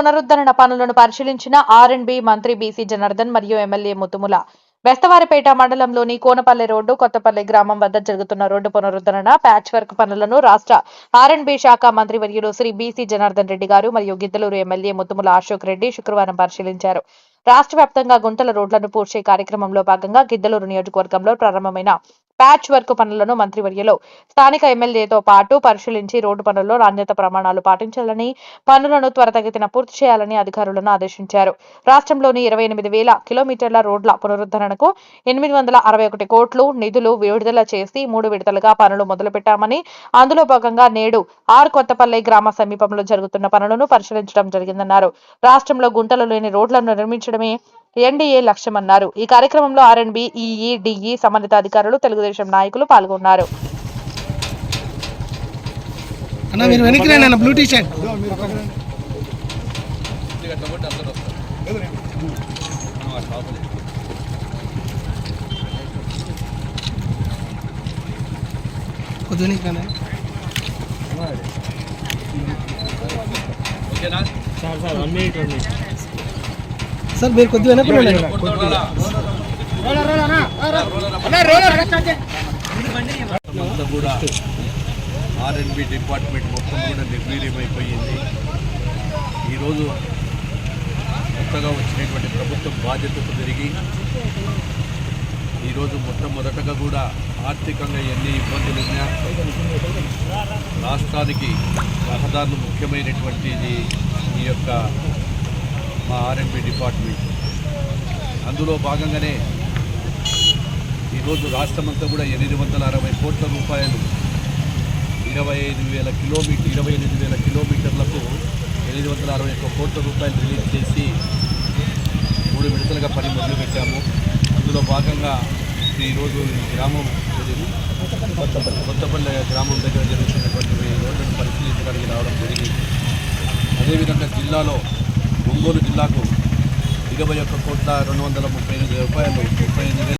పునరుద్ధరణ పనులను పరిశీలించిన ఆర్ అండ్ బి మంత్రి బీసీ జనార్దన్ మరియు ఎమ్మెల్యే ముతుముల. బెస్తవారిపేట మండలంలోని కోనపల్లి రోడ్డు కొత్తపల్లి గ్రామం వద్ద జరుగుతున్న రోడ్డు పునరుద్ధరణ ప్యాచ్ వర్క్ పనులను రాష్ట్ర ఆర్ఎండ్బి శాఖ మంత్రి వర్యులు శ్రీ బీసీ జనార్దన్ రెడ్డి గారు మరియు గిద్దలూరు ఎమ్మెల్యే ముతుముల అశోక్ రెడ్డి శుక్రవారం పరిశీలించారు. రాష్ట్ర వ్యాప్తంగా గుంటల రోడ్లను పూడ్చే కార్యక్రమంలో భాగంగా గిద్దలూరు నియోజకవర్గంలో ప్రారంభమైన ప్యాచ్ వర్క్ పనులను మంత్రివర్యలో స్థానిక ఎమ్మెల్యేతో పాటు పరిశీలించి రోడ్డు పనుల్లో నాణ్యత ప్రమాణాలు పాటించాలని పనులను త్వరతగతిన పూర్తి చేయాలని అధికారులను ఆదేశించారు. రాష్ట్రంలోని ఇరవై ఎనిమిది వేల కిలోమీటర్ల రోడ్ల పునరుద్ధరణకు ఎనిమిది వందల అరవై ఒకటి కోట్లు నిధులు విడుదల చేసి మూడు విడతలుగా పనులు మొదలుపెట్టామని అందులో భాగంగా నేడు ఆర్ కొత్తపల్లి గ్రామ సమీపంలో జరుగుతున్న పనులను పరిశీలించడం జరిగిందన్నారు. రాష్ట్రంలో గుంటలు లేని రోడ్లను నిర్మించడమే ఎన్డీఏ లక్ష్యమన్నారు ఈ కార్యక్రమంలో ఆర్ఎండ్బి ఈఈ డిఈ సంబంధిత అధికారులు తెలుగుదేశం నాయకులు పాల్గొన్నారు. అన్న మీరు వెనక్కి రండి అన్న బ్లూ టీ షర్ట్. కొద్దిగా వెనక్కి రండి. సార్ మీరు కొద్దిగా అంతా కూడా ఆర్ఎన్బి డిపార్ట్మెంట్ మొత్తం కూడా నిర్వీర్యం అయిపోయింది ఈరోజు కొత్తగా వచ్చినటువంటి ప్రభుత్వం బాధ్యతకు తిరిగి ఈరోజు మొట్టమొదటగా కూడా ఆర్థికంగా ఎన్ని ఇబ్బందులు ఉన్నా రాష్ట్రానికి రహదారులు ముఖ్యమైనటువంటిది ఈ యొక్క మా ఆర్ఎంపీ డిపార్ట్మెంట్. అందులో భాగంగానే ఈరోజు రాష్ట్రమంతా కూడా ఎనిమిది వందల అరవై కోట్ల రూపాయలు ఇరవై ఐదు వేల కిలోమీటర్ ఇరవై ఎనిమిది వేల కిలోమీటర్లకు ఎనిమిది వందల అరవై ఒక్క కోట్ల రూపాయలు రిలీజ్ చేసి మూడు విడతలుగా పని మొదలుపెట్టాము. అందులో భాగంగా ఈరోజు ఈ గ్రామం జరిగింది కొత్తపల్లి గ్రామం దగ్గర జరుగుతున్నటువంటి రోడ్లను పరిశీలించడానికి రావడం జరిగింది. అదేవిధంగా జిల్లాలో ఒంగోలు జిల్లాకు ఇరవై ఒక్క కోట్ల రెండు వందల ముప్పై ఎనిమిది రూపాయలు ముప్పై ఎనిమిది